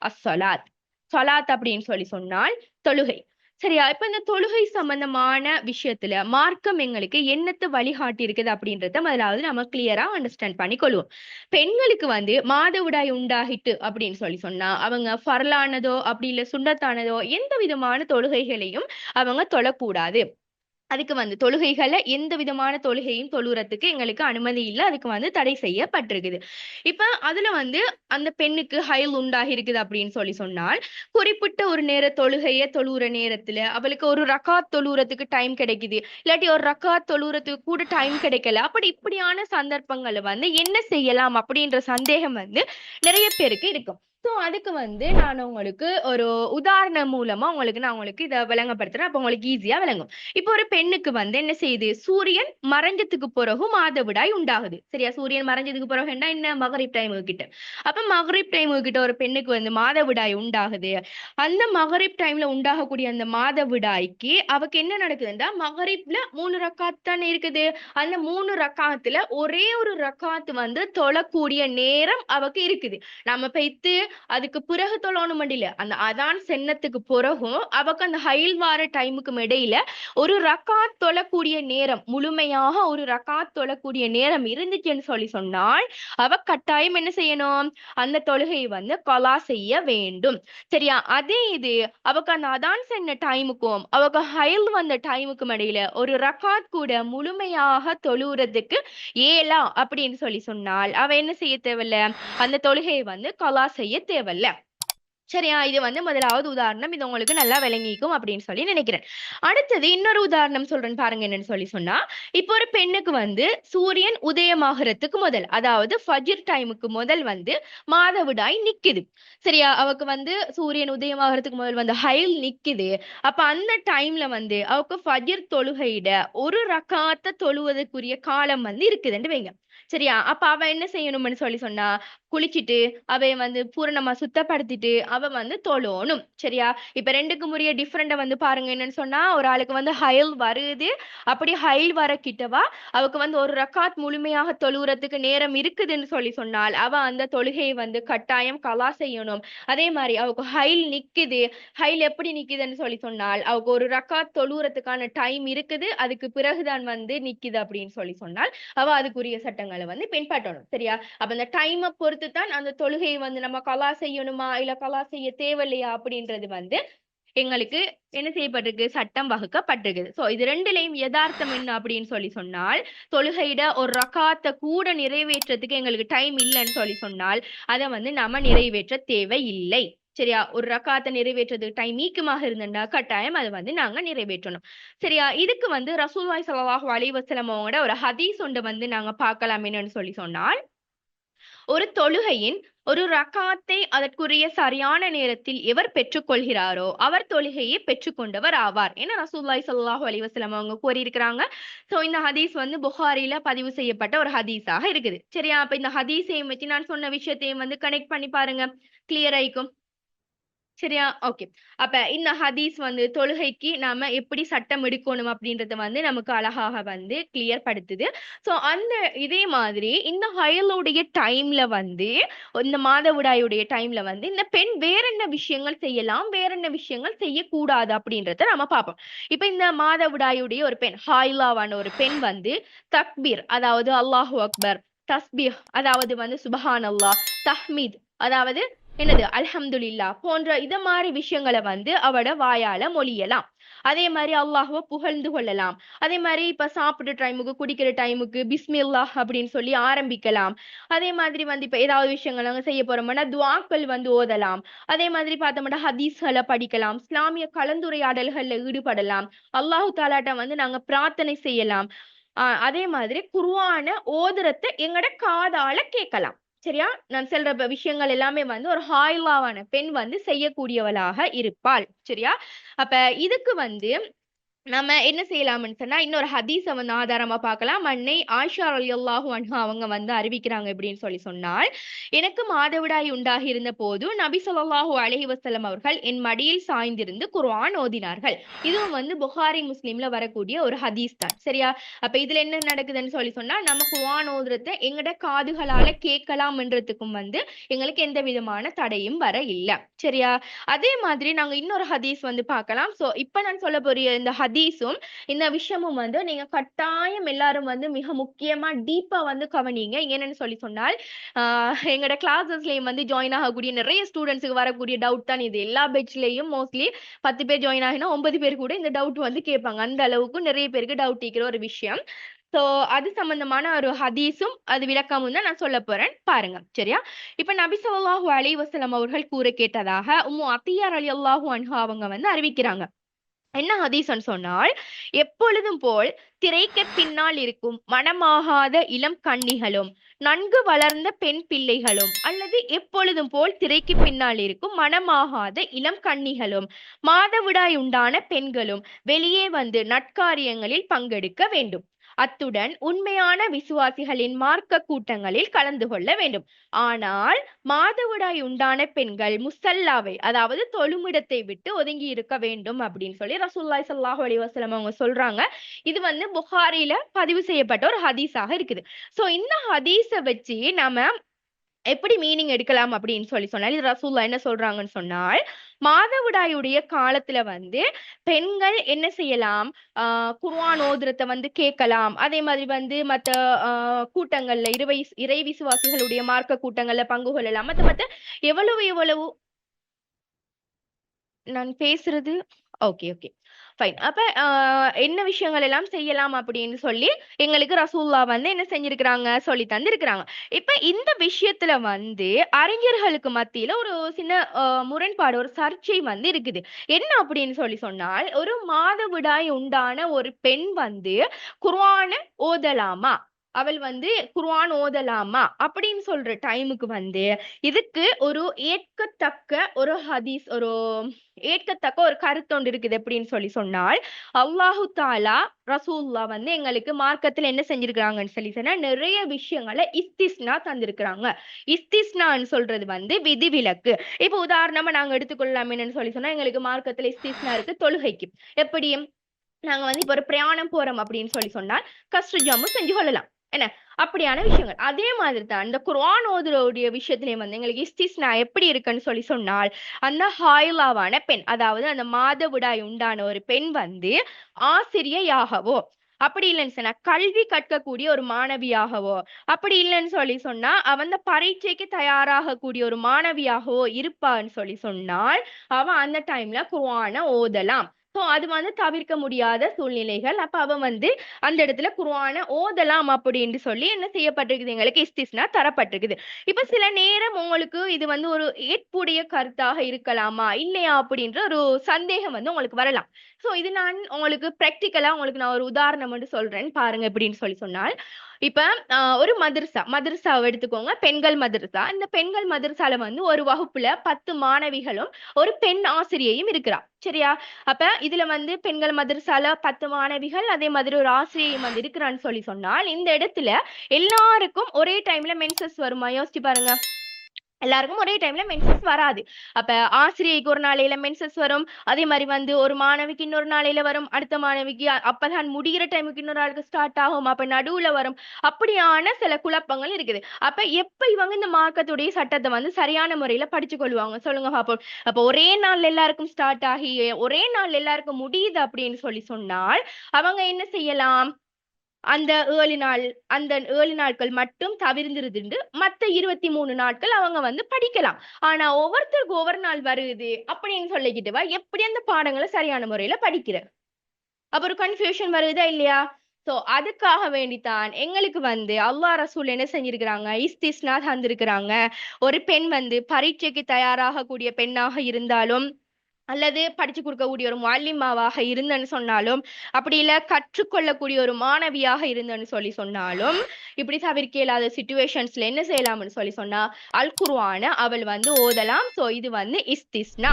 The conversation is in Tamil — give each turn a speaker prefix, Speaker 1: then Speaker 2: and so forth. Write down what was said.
Speaker 1: அஸ்ஸலாத் சலாத். அப்படின்னு சொல்லி சொன்னால் தொழுகை. சரியா? இப்ப இந்த தொழுகை சம்பந்தமான விஷயத்துல மார்க்கம் எங்களுக்கு என்னத்தை வழிகாட்டி இருக்குது அப்படின்றத முதலாவது நம்ம கிளியரா அண்டர்ஸ்டாண்ட் பண்ணி கொள்வோம். பெண்களுக்கு வந்து மாதவிடாய் உண்டாகிட்டு அப்படின்னு சொல்லி சொன்னா அவங்க ஃபரலானதோ அப்படி இல்ல சுண்டத்தானதோ எந்த விதமான தொழுகைகளையும் அவங்க தொழக்கூடாது. அதுக்கு வந்து தொழுகைகளை எந்த விதமான தொழுகையும் தொழுறதுக்கு எங்களுக்கு அனுமதி இல்லை. அதுக்கு வந்து தடை செய்யப்பட்டிருக்குது. இப்ப அதுல வந்து அந்த பெண்ணுக்கு ஹயல் உண்டாகி இருக்குது அப்படின்னு சொல்லி சொன்னால் குறிப்பிட்ட ஒரு நேர தொழுகைய தொழுற நேரத்துல அவளுக்கு ஒரு ரக்காத் தொழுறதுக்கு டைம் கிடைக்குது. இல்லாட்டி ஒரு ரக்காத் தொழுறதுக்கு கூட டைம் கிடைக்கல. அப்படி இப்படியான சந்தர்ப்பங்களை வந்து என்ன செய்யலாம் அப்படின்ற சந்தேகம் வந்து நிறைய பேருக்கு இருக்கும். ஸோ அதுக்கு வந்து நான் உங்களுக்கு ஒரு உதாரணம் மூலமா உங்களுக்கு நான் உங்களுக்கு இதை விளங்கப்படுத்துறேன். அப்போ உங்களுக்கு ஈஸியா விளங்கும். இப்போ ஒரு பெண்ணுக்கு வந்து என்ன செய்யுது சூரியன் மறைஞ்சதுக்கு பிறகு மாதவிடாய் உண்டாகுது. சரியா? சூரியன் மறைஞ்சதுக்கு பிறகு என்ன? என்ன? மகரிப் டைம் கிட்ட. அப்ப மகரிப் டைம் கிட்ட ஒரு பெண்ணுக்கு வந்து மாதவிடாய் உண்டாகுது. அந்த மகரிப் டைம்ல உண்டாகக்கூடிய அந்த மாதவிடாய்க்கு அவக்கு என்ன நடக்குதுன்னா மகரிப்ல மூணு ரக்காத் தானே இருக்குது. அந்த மூணு ரக்காத்துல ஒரே ஒரு ரக்காத்து வந்து தொழக்கூடிய நேரம் அவக்கு இருக்குது. நம்ம பெய்த்து அதுக்கு பிறகு தொழணும் மண்டியில. அந்த அதான் சென்னத்துக்கு பிறகும் அவக்கு அந்த ஹைல் வார டைமுக்கும் இடையில ஒரு ரக்காத் தொழக்கூடிய நேரம் முழுமையாக ஒரு ரக்காத் தொழக்கூடிய நேரம் இருந்துச்சுன்னு சொல்லி சொன்னால் அவ கட்டாயம் என்ன செய்யணும்? அந்த தொழுகையை வந்து கொலா செய்ய வேண்டும். சரியா? அதே இது அவக்கு அந்த அதான் சென்ன டைமுக்கும் அவக்கு ஹைல் வந்த டைமுக்கும் இடையில ஒரு ரக்காத் கூட முழுமையாக தொழுறதுக்கு ஏலா அப்படின்னு சொல்லி சொன்னால் அவ என்ன செய்ய தேவையில்ல? அந்த தொழுகையை வந்து கொலா செய்ய தேவையில்ல. சரியா? இது வந்து முதலாவது உதாரணம். இது உங்களுக்கு நல்லா விளங்கிக்கும் அப்படின்னு சொல்லி நினைக்கிறேன். அடுத்தது இன்னொரு உதாரணம் சொல்றேன் பாருங்க என்னன்னு சொல்லி சொன்னா இப்போ ஒரு பெண்ணுக்கு வந்து சூரியன் உதயமாகறதுக்கு முதல் அதாவது ஃபஜிர் டைமுக்கு முதல் வந்து மாதவிடாய் நிக்குது. சரியா? அவக்கு வந்து சூரியன் உதயமாகறதுக்கு முதல் வந்து ஹைல் நிக்குது. அப்ப அந்த டைம்ல வந்து அவக்கு ஃபஜிர் தொழுகையிட ஒரு ரக்காத்த தொழுவதற்குரிய காலம் வந்து இருக்குதுன்னு வைங்க. சரியா? அப்ப அவ என்ன செய்யணும்னு சொல்லி சொன்னா குளிச்சிட்டு அவைய வந்து பூரணமா சுத்தப்படுத்திட்டு அவ வந்து தொழணும். சரியா? இப்ப ரெண்டுக்கு முறைய டிஃப்ரெண்ட வந்து பாருங்க என்னன்னு சொன்னா ஒரு ஆளுக்கு வந்து ஹயல் வருது. அப்படி ஹயல் வர கிட்டவா அவக்கு வந்து ஒரு ரக்காத் முழுமையாக தொழுகிறதுக்கு நேரம் இருக்குதுன்னு சொல்லி சொன்னால் அவ அந்த தொழுகையை வந்து கட்டாயம் கலா செய்யணும். அதே மாதிரி அவக்கு ஹைல் நிக்குது. ஹைல் எப்படி நிக்குதுன்னு சொல்லி சொன்னால் அவக்கு ஒரு ரக்காத் தொழுகிறதுக்கான டைம் இருக்குது. அதுக்கு பிறகுதான் வந்து நிக்குது அப்படின்னு சொல்லி சொன்னால் அவ அதுக்குரிய சட்டங்களை வந்து பின்பற்றணும் சரியா? அப்ப அந்த டைமை பொறுத்து தான் அந்த தொழுகையை வந்து நம்ம கலா செய்யணுமா? இல்ல கலா செய்ய தேவையில்லையா? அப்படின்றது வந்து எங்களுக்கு என்ன செய்யப்பட்டிருக்கு? சட்டம் வகுக்கப்பட்டிருக்குது. சோ இது ரெண்டுலையும் யதார்த்தம் என்ன அப்படின்னு சொல்லி சொன்னால் தொழுகையிட ஒரு ரகாத்தை கூட நிறைவேற்றத்துக்கு எங்களுக்கு டைம் இல்லைன்னு சொல்லி சொன்னால் அதை வந்து நம்ம நிறைவேற்ற தேவை இல்லை சரியா? ஒரு ரக்காத்தை நிறைவேற்றது டைம் நீக்கமாக இருந்தா கட்டாயம் அதை வந்து நாங்க நிறைவேற்றணும். சரியா? இதுக்கு வந்து ரசூல்வாய் சல்லாஹூ அலிவசலம் அவங்களோட ஒரு ஹதீஸ் ஒன்று வந்து நாங்க பார்க்கலாம் என்னன்னு சொல்லி சொன்னால் ஒரு தொழுகையின் ஒரு ரக்காத்தை அதற்குரிய சரியான நேரத்தில் எவர் பெற்றுக்கொள்கிறாரோ அவர் தொழுகையை பெற்றுக்கொண்டவர் ஆவார். ஏன்னா ரசூல்லாய் சல்லாஹு அலிவசலம் அவங்க கூறியிருக்கிறாங்க? ஸோ இந்த ஹதீஸ் வந்து புகாரில பதிவு செய்யப்பட்ட ஒரு ஹதீஸாக இருக்குது. சரியா? அப்ப இந்த ஹதீஸையும் வச்சு நான் சொன்ன விஷயத்தையும் வந்து கனெக்ட் பண்ணி பாருங்க. கிளியர் ஆயிக்கும். சரியா? ஓகே அப்ப இந்த ஹதீஸ் வந்து தொழுகைக்கு நாம எப்படி சட்டம் எடுக்கணும் அப்படின்றத வந்து நமக்கு அழகாக வந்து கிளியர் படுத்துது. ஸோ அந்த இதே மாதிரி இந்த ஹயலுடைய டைம்ல வந்து இந்த மாதவிடாயுடைய டைம்ல வந்து இந்த பெண் வேற என்ன விஷயங்கள் செய்யலாம் வேற என்ன விஷயங்கள் செய்யக்கூடாது அப்படின்றத நம்ம பார்ப்போம். இப்ப இந்த மாதவிடாயுடைய ஒரு பெண் ஹாயிலாவான ஒரு பெண் வந்து தக்பீர் அதாவது அல்லாஹு அக்பர் தஸ்பீர் அதாவது வந்து சுபஹான் அல்லாஹ் தஹ்மீத் அதாவது என்னது? அல்ஹம்துலில்லா போன்ற இத மாதிரி விஷயங்களை வந்து அவட வாயால மொழியலாம். அதே மாதிரி அல்லாஹுவ புகழ்ந்து கொள்ளலாம். அதே மாதிரி இப்ப சாப்பிடுற டைமுக்கு குடிக்கிற டைமுக்கு பிஸ்மில்லா அப்படின்னு சொல்லி ஆரம்பிக்கலாம். அதே மாதிரி வந்து இப்ப ஏதாவது விஷயங்கள் நாங்க செய்ய போறோம்னா துவாக்கள் வந்து ஓதலாம். அதே மாதிரி பார்த்தோம்னா ஹதீஸ்களை படிக்கலாம். இஸ்லாமிய கலந்துரையாடல்கள்ல ஈடுபடலாம். அல்லாஹு தாலாட்ட வந்து நாங்க பிரார்த்தனை செய்யலாம். ஆஹ் அதே மாதிரி குருவான ஓதுரத்தை எங்கட காதால கேட்கலாம். சரியா? நான் சொல்ற விஷயங்கள் எல்லாமே வந்து ஒரு ஹாய்லாவான பெண் வந்து செய்யக்கூடியவளாக இருப்பாள். சரியா? அப்ப இதுக்கு வந்து நம்ம என்ன செய்யலாம்னு சொன்னா இன்னொரு ஹதீஸை வந்து ஆதாரமா பார்க்கலாம். அன்னை ஆயிஷா அல்லாஹூ அன்ஹா அவங்க வந்து அறிவிக்கிறாங்க அப்படின்னு சொல்லி சொன்னால் எனக்கு மாதவிடாய் உண்டாகி இருந்த போது நபி சொல்லாஹு அலஹி வசலம் அவர்கள் என் மடியில் சாய்ந்திருந்து குர்ஆன் ஓதினார்கள். இதுவும் வந்து புகாரி முஸ்லீம்ல வரக்கூடிய ஒரு ஹதீஸ் தான். சரியா? அப்ப இதுல என்ன நடக்குதுன்னு சொல்லி சொன்னா நம்ம குர்ஆன் ஓதுறத எங்கட காதுகளால கேட்கலாம்ன்றதுக்கும் வந்து எங்களுக்கு எந்த விதமான தடையும் வர இல்ல. சரியா? அதே மாதிரி நாங்க இன்னொரு ஹதீஸ் வந்து பார்க்கலாம். சோ இப்ப நான் சொல்ல போறிய இந்த ஹதீஸும் இந்த விஷயமும் வந்து நீங்க கட்டாயம் எல்லாரும் வந்து மிக முக்கியமா டீப்பா வந்து கவனிங்க. என்னன்னு சொல்லி சொன்னால் ஆஹ் எங்களோட கிளாஸஸ்லயும் வந்து ஜாயின் ஆகக்கூடிய நிறைய ஸ்டூடெண்ட்ஸுக்கு வரக்கூடிய டவுட் தான் இது. எல்லா பெட்ச்லயும் மோஸ்ட்லி பத்து பேர் ஜாயின் ஆகினா ஒன்பது பேர் கூட இந்த டவுட் வந்து கேட்பாங்க. அந்த அளவுக்கு நிறைய பேருக்கு டவுட் இருக்கிற ஒரு விஷயம். சோ அது சம்பந்தமான ஒரு ஹதீஸும் அது விளக்கமும் தான் நான் சொல்ல போறேன். பாருங்க. சரியா? இப்ப நபி ஸல்லல்லாஹு அலி வசலம் அவர்கள் கூற கேட்டதாக உம்மு அத்தியார் அலி அல்லாஹூ அன்ஹா அவங்க வந்து அறிவிக்கிறாங்க. என்ன ஹதீசன் சொன்னால் எப்பொழுதும் போல் திரைக்கு பின்னால் இருக்கும் மனமாகாத இளம் கன்னிகளும் நன்கு வளர்ந்த பெண் பிள்ளைகளும் அல்லது எப்பொழுதும் போல் திரைக்கு பின்னால் இருக்கும் மனமாகாத இளம் கன்னிகளும் மாதவிடாய் உண்டான பெண்களும் வெளியே வந்து நட்காரியங்களில் பங்கெடுக்க வேண்டும். அத்துடன் உண்மையான விசுவாசிகளின் மார்க்க கூட்டங்களில் கலந்து கொள்ள வேண்டும். ஆனால் மாதவிடாய் உண்டான பெண்கள் முசல்லாவை அதாவது தொழுமிடத்தை விட்டு ஒதுங்கி இருக்க வேண்டும் அப்படின்னு சொல்லி ரசூல்லாய் சல்லாஹ் அலைஹி வஸல்லம் அவங்க சொல்றாங்க. இது வந்து புகாரில பதிவு செய்யப்பட்ட ஒரு ஹதீஸாக இருக்குது. சோ இந்த ஹதீஸை வச்சு நாம எப்படி மீனிங் எடுக்கலாம் அப்படின்னு சொல்லி சொன்னால் ரசூல்லா என்ன சொல்றாங்கன்னு சொன்னால் மாதவிடாயுடைய காலத்துல வந்து பெண்கள் என்ன செய்யலாம்? ஆஹ் குர்ஆன் ஓதுறத வந்து கேட்கலாம். அதே மாதிரி வந்து மத்த ஆஹ் கூட்டங்கள்ல இறை இறை விசுவாசிகளுடைய மார்க்க கூட்டங்கள்ல பங்கு கொள்ளலாம். மத்த மத்த எவ்வளவு எவ்வளவு? நான் பேசுறது? Okay okay. ஃபைன் அப்ப என்ன விஷயங்கள் எல்லாம் செய்யலாம் அப்படின்னு சொல்லி எங்களுக்கு ரசூல்லா வந்து என்ன செஞ்சிருக்கிறாங்க? சொல்லி தந்திருக்கிறாங்க. இப்ப இந்த விஷயத்துல வந்து அறிஞர்களுக்கு மத்தியில ஒரு சின்ன ஆஹ் முரண்பாடு ஒரு சர்ச்சை வந்து இருக்குது. என்ன அப்படின்னு சொல்லி சொன்னால் ஒரு மாதவிடாய் உண்டான ஒரு பெண் வந்து குர்வான ஓதலாமா? அவள் வந்து குர்ஆன் ஓதலாமா? அப்படின்னு சொல்ற டைமுக்கு வந்து இதுக்கு ஒரு ஏற்கத்தக்க ஒரு ஹதீஸ் ஒரு ஏற்கத்தக்க ஒரு கருத்தொண்டு இருக்குது எப்படின்னு சொல்லி சொன்னால் அல்லாஹு தாலா ரசூல்லா வந்து எங்களுக்கு மார்க்கத்துல என்ன செஞ்சிருக்கிறாங்கன்னு சொல்லி சொன்னா நிறைய விஷயங்களை இஸ்திஸ்னா தந்திருக்கிறாங்க. இஸ்திஸ்னான்னு சொல்றது வந்து விதிவிலக்கு. இப்ப உதாரணமா நாங்க எடுத்துக்கொள்ளலாம் என்னன்னு சொல்லி சொன்னா எங்களுக்கு மார்க்கத்துல இஸ்திஸ்னா இருக்கு தொழுகைக்கு. எப்படி நாங்க வந்து இப்ப ஒரு பிரயாணம் போறோம் அப்படின்னு சொல்லி சொன்னால் கஷ்டஜாமும் செஞ்சு கொள்ளலாம். என்ன? அப்படியான விஷயங்கள். அதே மாதிரி தான் இந்த குர்ஆன் ஓதுறவுடைய விஷயத்திலேயே வந்து எங்களுக்கு இஸ்திஸ்னா எப்படி இருக்குன்னு சொல்லி சொன்னால் அந்த ஹாயிலாவான பெண் அதாவது அந்த மாதவிடாய் உண்டான ஒரு பெண் வந்து ஆசிரியையாகவோ அப்படி இல்லைன்னு சொன்னா கல்வி கற்கக்கூடிய ஒரு மாணவியாகவோ அப்படி இல்லைன்னு சொல்லி சொன்னா அவன் அந்த பரீட்சைக்கு தயாராகக்கூடிய ஒரு மாணவியாகவோ இருப்பான்னு சொல்லி சொன்னால் அவன் அந்த டைம்ல குர்ஆனை ஓதலாம். ஸோ அது வந்து தவிர்க்க முடியாத சூழ்நிலைகள். அப்ப அவன் வந்து அந்த இடத்துல குருவான ஓதலாம் அப்படின்னு சொல்லி என்ன செய்யப்பட்டிருக்குது? எங்களுக்கு இஸ்திஸ்னா தரப்பட்டிருக்குது. இப்ப சில நேரம் உங்களுக்கு இது வந்து ஒரு ஏற்புடைய கருத்தாக இருக்கலாமா? இல்லையா? அப்படின்ற ஒரு சந்தேகம் வந்து உங்களுக்கு வரலாம். ஸோ இது நான் உங்களுக்கு பிராக்டிக்கலா உங்களுக்கு நான் ஒரு உதாரணம் வந்து சொல்றேன். பாருங்க எப்படின்னு சொல்லி சொன்னால் இப்ப ஒரு மதரசா மதரசாவை எடுத்துக்கோங்க. பெண்கள் மதரசா இந்த பெண்கள் மதரசால வந்து ஒரு வகுப்புல பத்து மாணவிகளும் ஒரு பெண் ஆசிரியையும் இருக்கிறா சரியா? அப்ப இதுல வந்து பெண்கள் மதரசால பத்து மாணவிகள் அதே மாதிரி ஒரு ஆசிரியையும் வந்து இருக்கிறான்னு சொல்லி சொன்னால் இந்த இடத்துல எல்லாருக்கும் ஒரே டைம்ல மென்சஸ் வருமா? யோசிச்சு பாருங்க. எல்லாருக்கும் ஒரே டைம்ல மென்சஸ் வராது. அப்ப ஆசிரியைக்கு ஒரு நாளையில மென்சஸ் வரும். அதே மாதிரி வந்து ஒரு மாணவிக்கு இன்னொரு நாளையில வரும். அடுத்த மாணவிக்கு அப்பதான் முடிகிற டைமுக்கு இன்னொரு ஆளுக்கு ஸ்டார்ட் ஆகும். அப்ப நடுவுல வரும். அப்படியான சில குழப்பங்கள் இருக்குது. அப்ப எப்ப இவங்க இந்த மார்க்கத்துடைய சட்டத்தை வந்து சரியான முறையில படிச்சு கொள்வாங்க? சொல்லுங்க பாப்போம். அப்ப ஒரே நாள் எல்லாருக்கும் ஸ்டார்ட் ஆகி ஒரே நாள் எல்லாருக்கும் முடியுது அப்படின்னு சொல்லி சொன்னால் அவங்க என்ன செய்யலாம்? அந்த ஏழு நாள் அந்த ஏழு நாட்கள் மட்டும் தவிர்ந்திருந்து மற்ற இருபத்தி மூணு நாட்கள் அவங்க வந்து படிக்கலாம். ஆனா ஒவ்வொருத்தருக்கு ஒவ்வொரு நாள் வருது அப்படின்னு சொல்லிக்கிட்டு வா எப்படி அந்த பாடங்களை சரியான முறையில படிக்கிற? அப்புறம் கன்ஃபியூஷன் வருதா இல்லையா? ஸோ அதுக்காக வேண்டித்தான் எங்களுக்கு வந்து அல்லா ரசூல் என்ன செஞ்சிருக்கிறாங்க? இஸ்திஸ்னா தந்திருக்கிறாங்க. ஒரு பெண் வந்து பரீட்சைக்கு தயாராகக்கூடிய பெண்ணாக இருந்தாலும் அல்லது படிச்சு கொடுக்கக்கூடிய ஒரு மாலிமாவாக இருந்தேன்னு சொன்னாலும் அப்படி இல்ல கற்றுக்கொள்ளக்கூடிய ஒரு மாணவியாக இருந்தேன்னு சொல்லி சொன்னாலும் இப்படி தவிர்க்க இல்லாத சுச்சுவேஷன்ஸ்ல என்ன செய்யலாம்னு சொல்லி சொன்னா அல் குர்ஆனை அவள் வந்து ஓதலாம். சோ இது வந்து இஸ்திஸ்னா.